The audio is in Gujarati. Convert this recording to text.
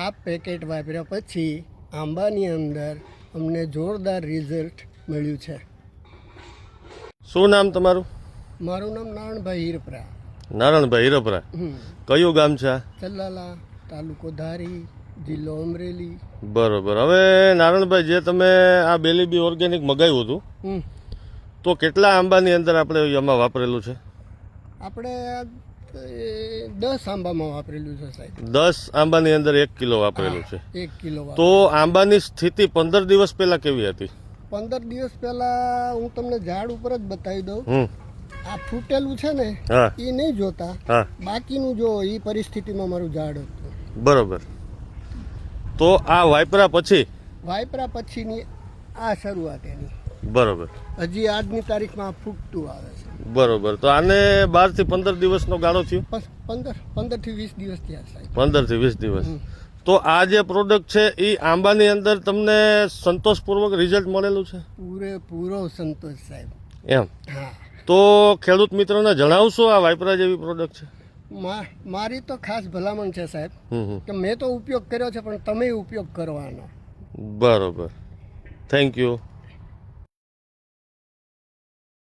આ પેકેટ વાપર્યા પછી આંબાની અંદર અમને જોરદાર રિઝલ્ટ મળ્યું છે. શું નામ તમારું? મારું નામ નારણભાઈ હિરપરા. નારણભાઈ હીરપરા. કયું ગામ છે ચલ્લાલા ચલાલા તાલુકો ધારી જિલ્લો અમરેલી. બરોબર. હવે નારણભાઈ જે તમે આ બેલીબી ઓર્ગેનિક મગાવ્યું હતું તો કેટલા આંબાની અંદર આપણે એમાં વાપરેલું છે? આપણે દસ આંબામાં વાપરેલું છે સાહેબ. દસ આંબાની અંદર એક કિલો વાપરેલું છે. એક કિલો તો આંબાની સ્થિતિ પંદર દિવસ પહેલા કેવી હતી? પંદર દિવસ પહેલા હું તમને ઝાડ ઉપર જ બતાવી દઉં. આ ફૂટેલું છે ને એ નહીં જોતા. બાકીનું જો એ પરિસ્થિતિમાં મારું ઝાડ હતું. બરોબર. તો આ વાયપરા પછી? વાયપરા પછીની આ શરૂઆત એની. બરોબર. હજી આજની તારીખમાં ફૂટતું આવે છે. બરોબર. તો આને બારથી પંદર દિવસનો ગાળો થયો? બસ પંદર પંદરથી વીસ દિવસ થયા સાહેબ. પંદરથી વીસ દિવસ. તો આ જે પ્રોડક્ટ છે એ આંબાની અંદર તમને સંતોષપૂર્વક રિઝલ્ટ મળેલું છે? પૂરેપૂરો સંતોષ સાહેબ. એમ. હા. તો ખેડૂત મિત્રોને જણાવશો આ વાઇપરા જેવી પ્રોડક્ટ છે? મારી તો ખાસ ભલામણ છે સાહેબ કે મેં તો ઉપયોગ કર્યો છે પણ તમે ઉપયોગ કરવાનો. બરોબર. Thank you